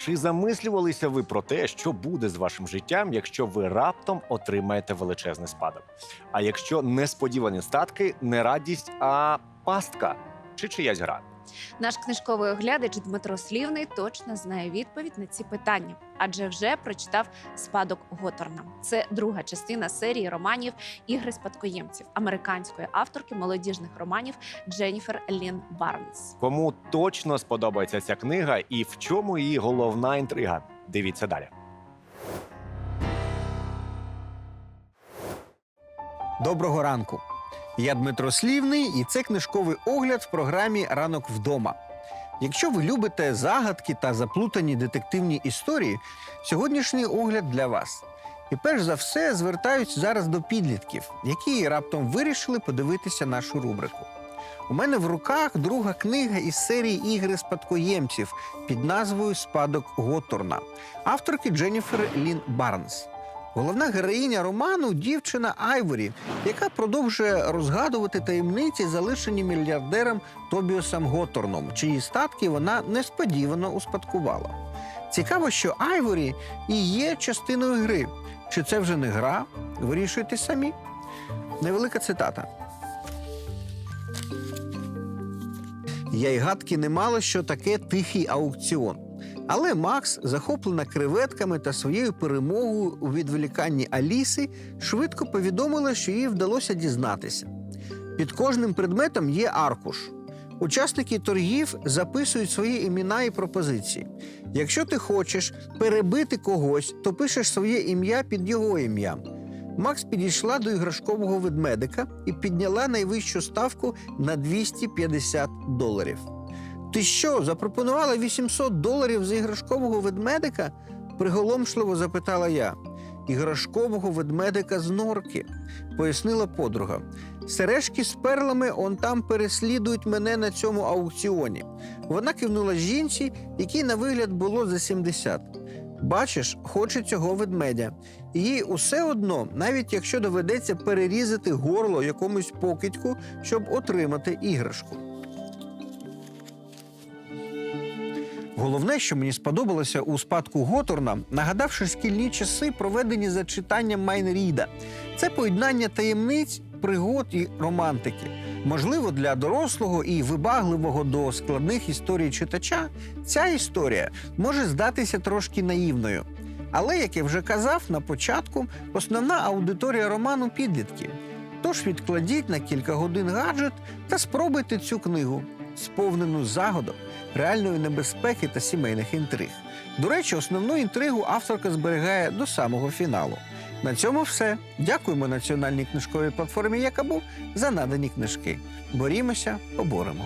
Чи замислювалися ви про те, що буде з вашим життям, якщо ви раптом отримаєте величезний спадок? А якщо несподівані статки не радість, а пастка чи чиясь гра? Наш книжковий оглядач Дмитро Слівний точно знає відповідь на ці питання, адже вже прочитав спадок Готорна. Це друга частина серії романів Ігри спадкоємців американської авторки молодіжних романів Дженніфер Лін Барнс. Кому точно сподобається ця книга і в чому її головна інтрига? Дивіться далі. Доброго ранку. Я Дмитро Слівний, і це книжковий огляд в програмі Ранок вдома. Якщо ви любите загадки та заплутані детективні історії, сьогоднішній огляд для вас. І перш за все звертаюсь зараз до підлітків, які раптом вирішили подивитися нашу рубрику. У мене в руках друга книга із серії ігри спадкоємців під назвою Спадок Готорна авторки Дженніфер Лін Барнс. Головна героїня роману дівчина Айворі, яка продовжує розгадувати таємниці, залишені мільярдером Тобіосом Готорном, чиї статки вона несподівано успадкувала. Цікаво, що Айворі і є частиною гри. Чи це вже не гра? Вирішуйте самі. Невелика цитата. Я й гадки не мала, що таке тихий аукціон. Але Макс, захоплена креветками та своєю перемогою у відволіканні Аліси, швидко повідомила, що їй вдалося дізнатися. Під кожним предметом є аркуш. Учасники торгів записують свої імена і пропозиції. Якщо ти хочеш перебити когось, то пишеш своє ім'я під його ім'ям. Макс підійшла до іграшкового ведмедика і підняла найвищу ставку на 250 доларів. Ти що, запропонувала 800 доларів за іграшкового ведмедика? приголомшливо запитала я. Іграшкового ведмедика з норки, пояснила подруга. Сережки з перлами он там переслідують мене на цьому аукціоні. Вона кивнула жінці, якій на вигляд було за 70. Бачиш, хоче цього ведмедя. Їй усе одно, навіть якщо доведеться перерізати горло якомусь покидьку, щоб отримати іграшку. Головне, що мені сподобалося у спадку Готорна, нагадавши шкільні часи, проведені за читанням Майнріда. Це поєднання таємниць, пригод і романтики. Можливо, для дорослого і вибагливого до складних історій читача ця історія може здатися трошки наївною. Але, як я вже казав на початку, основна аудиторія роману підлітки. Тож відкладіть на кілька годин гаджет та спробуйте цю книгу, сповнену загадок, реальної небезпеки та сімейних інтриг. До речі, основну інтригу авторка зберігає до самого фіналу. На цьому все. Дякуємо національній книжковій платформі Якабу за надані книжки. Борімося, поборемо.